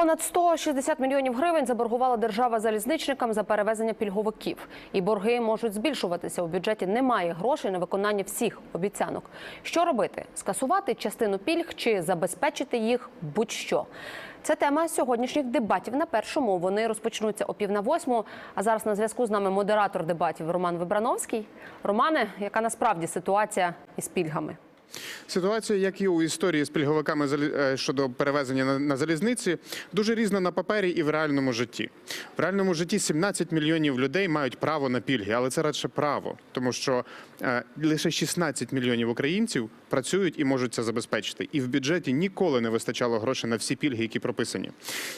Понад 160 мільйонів гривень заборгувала держава залізничникам за перевезення пільговиків. І борги можуть збільшуватися. У бюджеті немає грошей на виконання всіх обіцянок. Що робити? Скасувати частину пільг чи забезпечити їх будь-що? Це тема сьогоднішніх дебатів на першому. Вони розпочнуться о пів на восьму. А зараз на зв'язку з нами модератор дебатів Роман Вибрановський. Романе, яка насправді ситуація із пільгами? Ситуація, як і у історії з пільговиками е, щодо перевезення на, на залізниці, дуже різна на папері і в реальному житті. В реальному житті 17 мільйонів людей мають право на пільги, але це радше право, тому що е, лише 16 мільйонів українців працюють і можуть це забезпечити. І в бюджеті ніколи не вистачало грошей на всі пільги, які прописані.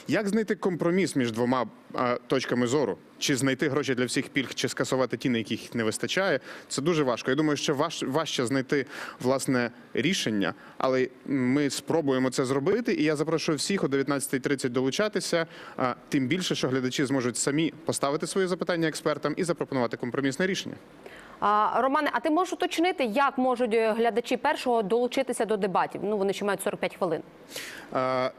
Як знайти компроміс між двома е, точками зору? Чи знайти гроші для всіх пільг, чи скасувати ті, на яких не вистачає, це дуже важко. Я думаю, що важ, важче знайти власне рішення, але ми спробуємо це зробити. І я запрошую всіх о 19.30 долучатися. А, Тим більше, що глядачі зможуть самі поставити свої запитання експертам і запропонувати компромісне рішення. А, Романе, а ти можеш уточнити, як можуть е, глядачі першого долучитися до дебатів? Ну вони ще мають 45 хвилин. Е,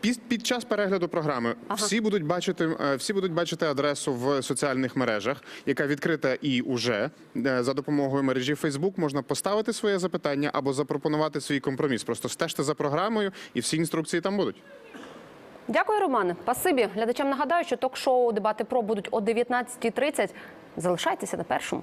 Під, під час перегляду програми всі будуть бачити е, всі будуть бачити адресу в соціальних мережах, яка відкрита і уже Е, за допомогою мережі Facebook можна поставити своє запитання або запропонувати свій компроміс. Просто стежте за програмою, і всі інструкції там будуть. Дякую, Романе. Спасибі. Глядачам нагадаю, що ток-шоу дебати про будуть о 19.30. Залишайтеся на першому.